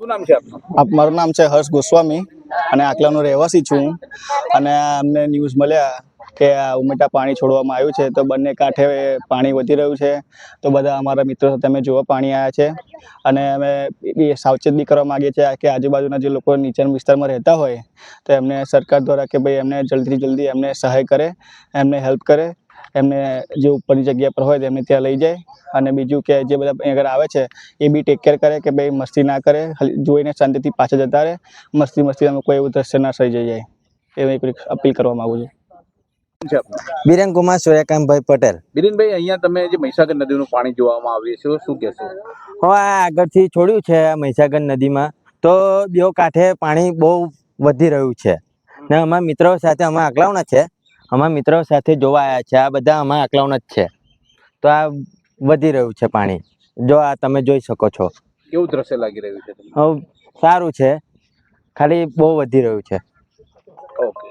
શું મારું નામ છે હર્ષ ગોસ્વામી અને આકલાનો રહેવાસી છું અને અમને ન્યૂઝ મળ્યા કે ઉમેટા પાણી છોડવામાં આવ્યું છે, તો બંને કાંઠે પાણી વધી રહ્યું છે. તો બધા અમારા મિત્રો સાથે અમે જોવા પાણી આવ્યા છે. અને અમે એ સાવચેત બી કરવા માગીએ છીએ કે આજુબાજુના જે લોકો નીચાણ વિસ્તારમાં રહેતા હોય, તો એમને સરકાર દ્વારા કે ભાઈ એમને જલ્દીથી જલ્દી એમને સહાય કરે, એમને હેલ્પ કરે. એમને જે ઉપરની જગ્યા પર હોય તેમને ત્યાં લઈ જાય. અને બીજું કે જે બધા આગળ આવે છે એ બી ટેક કેર કરે કે ભાઈ મસ્તી ના કરે જોઈને શાંતિથી પાછા જતા રહે. મસ્તી મસ્તી અમે કોઈ એવું દ્રશ્ય ના જઈ જાય એવી એક અપીલ કરવા માગું છું. બિરેન કુમાર સૂર્યકાંતભાઈ પટેલ. બિરેનભાઈ અહીંયા તમે જે મહીસાગર નદીનું પાણી જોવામાં આવ્યું છે શું કહેશો? હવે આ આગળથી છોડ્યું છે આ મહીસાગર નદીમાં. તો બેઉ કાંઠે પાણી બહુ વધી રહ્યું છે. ને અમારા મિત્રો સાથે અમે આકલાવના છે. અમારા મિત્રો સાથે જોવા આવ્યા છે. આ બધા અમારા આકલાઉન જ છે. તો આ વધી રહ્યું છે પાણી. જો આ તમે જોઈ શકો છો. કેવું દ્રશ્ય લાગી રહ્યું છે હવે સારું છે. ખાલી બહુ વધી રહ્યું છે. ઓકે.